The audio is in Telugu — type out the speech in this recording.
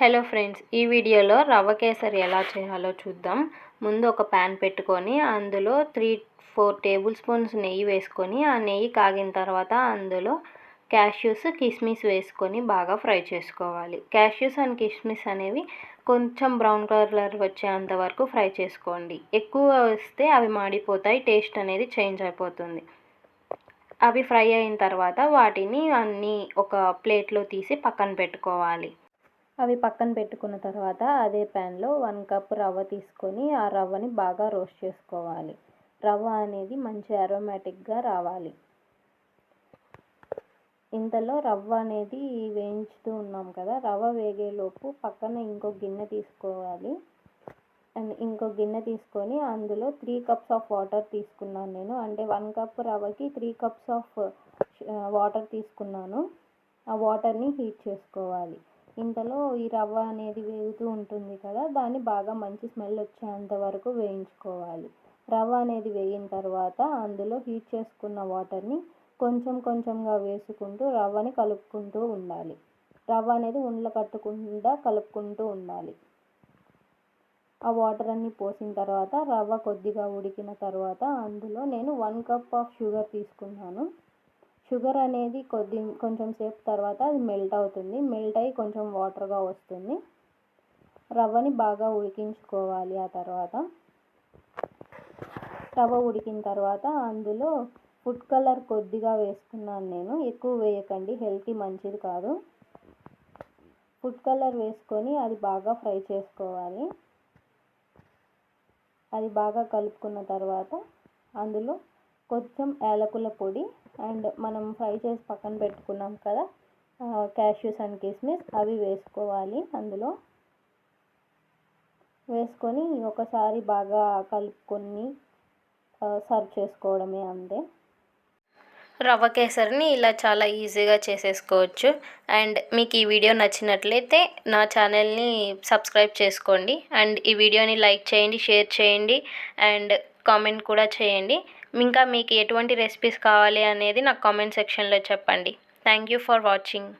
హలో ఫ్రెండ్స్ ఈ వీడియోలో రవ్వ కేసరి ఎలా చేయాలో చూద్దాం. ముందు ఒక ప్యాన్ పెట్టుకొని అందులో త్రీ ఫోర్ టేబుల్ స్పూన్స్ నెయ్యి వేసుకొని ఆ నెయ్యి కాగిన తర్వాత అందులో క్యాష్యూస్ కిస్మిస్ వేసుకొని బాగా ఫ్రై చేసుకోవాలి. క్యాష్యూస్ అండ్ కిస్మిస్ అనేవి కొంచెం బ్రౌన్ కలర్ వచ్చేంత వరకు ఫ్రై చేసుకోండి. ఎక్కువ వస్తే అవి మాడిపోతాయి టేస్ట్ అనేది చేంజ్ అయిపోతుంది. అవి ఫ్రై అయిన తర్వాత వాటిని అన్నీ ఒక ప్లేట్లో తీసి పక్కన పెట్టుకోవాలి. అవి పక్కన పెట్టుకున్న తర్వాత అదే ప్యాన్లో వన్ కప్ రవ్వ తీసుకొని ఆ రవ్వని బాగా రోస్ట్ చేసుకోవాలి. రవ్వ అనేది మంచి అరోమాటిక్గా రావాలి. ఇంతలో రవ్వ అనేది వేయించుతూ ఉన్నాం కదా రవ్వ వేగేలోపు పక్కన ఇంకో గిన్నె తీసుకోవాలి. అండ్ ఇంకో గిన్నె తీసుకొని అందులో త్రీ కప్స్ ఆఫ్ వాటర్ తీసుకున్నాను నేను. అంటే వన్ కప్ రవ్వకి త్రీ కప్స్ ఆఫ్ వాటర్ తీసుకున్నాను. ఆ వాటర్ని హీట్ చేసుకోవాలి. ఇంతలో ఈ రవ్వ అనేది వేగుతూ ఉంటుంది కదా దాన్ని బాగా మంచి స్మెల్ వచ్చేంత వరకు వేయించుకోవాలి. రవ్వ అనేది వేగిన తర్వాత అందులో హీట్ చేసుకున్న వాటర్ని కొంచెం కొంచెంగా వేసుకుంటూ రవ్వని కలుపుకుంటూ ఉండాలి. రవ్వ అనేది ఉండలు కట్టకుండా కలుపుకుంటూ ఉండాలి. ఆ వాటర్ అన్ని పోసిన తర్వాత రవ్వ కొద్దిగా ఉడికిన తర్వాత అందులో నేను వన్ కప్ ఆఫ్ షుగర్ తీసుకున్నాను. షుగర్ అనేది కొద్ది కొంచెం సేపు తర్వాత అది మెల్ట్ అవుతుంది. మెల్ట్ అయ్యి కొంచెం వాటర్గా వస్తుంది. రవ్వని బాగా ఉడికించుకోవాలి ఆ తర్వాత. రవ్వ ఉడికిన తర్వాత అందులో ఫుడ్ కలర్ కొద్దిగా వేసుకున్నాను నేను. ఎక్కువ వేయకండి. హెల్త్కి మంచిది కాదు. ఫుడ్ కలర్ వేసుకొని అది బాగా ఫ్రై చేసుకోవాలి. అది బాగా కలుపుకున్న తర్వాత అందులో కొంచెం యాలకుల పొడి అండ్ మనం ఫ్రై చేసి పక్కన పెట్టుకున్నాం కదా క్యాష్యూస్ అండ్ కిస్మిస్ అవి వేసుకోవాలి అందులో. వేసుకొని ఒకసారి బాగా కలుపుకొని సర్వ్ చేసుకోవడమే అంతే. రవ్వ కేసరిని ఇలా చాలా ఈజీగా చేసేసుకోవచ్చు. అండ్ మీకు ఈ వీడియో నచ్చినట్లయితే నా ఛానల్ని సబ్స్క్రైబ్ చేసుకోండి. అండ్ ఈ వీడియోని లైక్ చేయండి షేర్ చేయండి. అండ్ కామెంట్ కూడా చేయండి. ఇంకా మీకు ఎటువంటి రెసిపీస్ కావాలి అనేది నాకు కామెంట్ సెక్షన్లో చెప్పండి. Thank you for watching